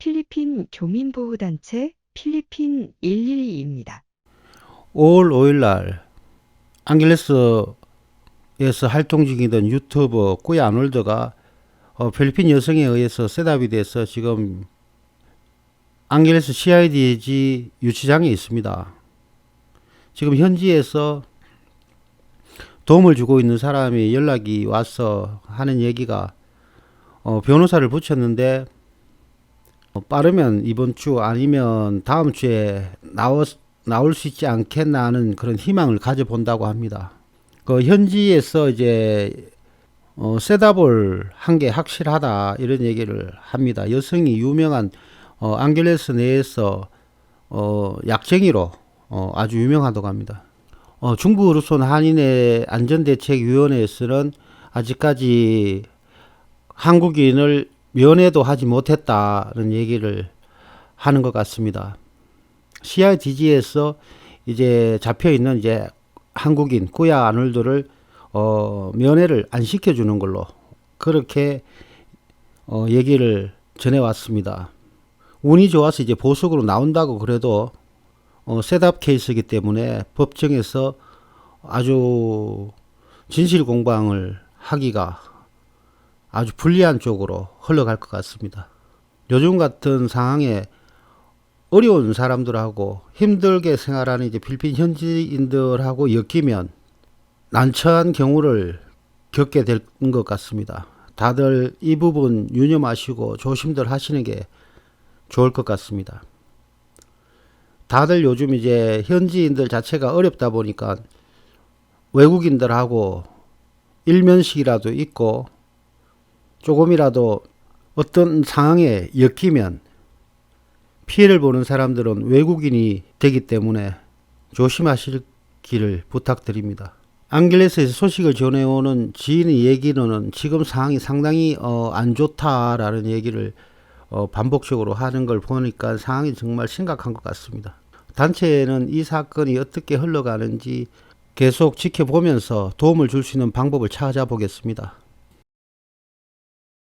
필리핀 교민보호단체 필리핀 112입니다. 5월 5일 날 앙겔레스에서 활동 중이던 유튜버 꾸야 아놀드가 어, 필리핀 여성에 의해서 셋업이 돼서 지금 앙겔레스 CIDG 유치장에 있습니다. 지금 현지에서 도움을 주고 있는 사람이 연락이 와서 하는 얘기가 어, 변호사를 붙였는데 어, 빠르면 이번 주 아니면 다음 주에 나올 나올 수 있지 않겠나 하는 그런 희망을 가져본다고 합니다. 그 현지에서 이제 어, 셋업을 한 게 확실하다 이런 얘기를 합니다. 여성이 유명한 어, 앙겔레스 내에서 어, 약쟁이로 어, 아주 유명하다고 합니다. 어, 중국으로서는 한인의 안전대책위원회에서는 아직까지 한국인을 면회도 하지 못했다는 얘기를 하는 것 같습니다. CIDG에서 이제 잡혀 있는 이제 한국인 꾸야 아놀드를 어, 면회를 안 시켜주는 걸로 그렇게 어, 얘기를 전해왔습니다. 운이 좋아서 이제 보석으로 나온다고 그래도 어, 셋업 케이스이기 때문에 법정에서 아주 진실 공방을 하기가 아주 불리한 쪽으로 흘러갈 것 같습니다. 요즘 같은 상황에 어려운 사람들하고 힘들게 생활하는 이제 필리핀 현지인들하고 엮이면 난처한 경우를 겪게 될 것 같습니다. 다들 이 부분 유념하시고 조심들 하시는 게 좋을 것 같습니다. 다들 요즘 이제 현지인들 자체가 어렵다 보니까 외국인들하고 일면식이라도 있고 조금이라도 어떤 상황에 엮이면 피해를 보는 사람들은 외국인이 되기 때문에 조심하시기를 부탁드립니다. 앙글레스에서 소식을 전해오는 지인의 얘기로는 지금 상황이 상당히 어, 안 좋다라는 얘기를 어, 반복적으로 하는 걸 보니까 상황이 정말 심각한 것 같습니다. 단체는 이 사건이 어떻게 흘러가는지 계속 지켜보면서 도움을 줄 수 있는 방법을 찾아보겠습니다.